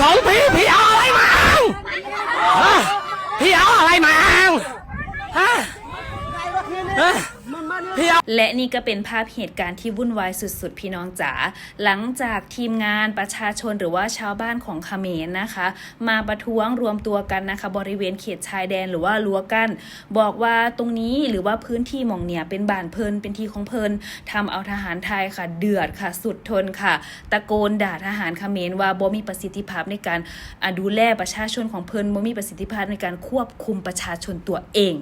ของพี่พี่เอาอะไรมาพี่เอาอะไรมาฮะ และนี่ก็เป็นภาพเหตุการณ์ที่วุ่นวายสุดๆ พี่น้องจ๋าหลังจากทีมงานประชาชนหรือว่าชาวบ้านของเขมรนะคะ มาประท้วงรวมตัวกันนะคะ บริเวณเขตชายแดนหรือว่ารั้วกั้นบอกว่าตรงนี้หรือว่าพื้นที่หมองเนี่ยเป็นบ้านเพลินเป็นที่ของเพลินทำเอาทหารไทยค่ะเดือดค่ะ สุดทนค่ะ ตะโกนด่าทหารเขมรว่าบ่มีประสิทธิภาพในการดูแลประชาชนของเพลินบ่มีประสิทธิภาพในการควบคุมประชาชนตัวเอง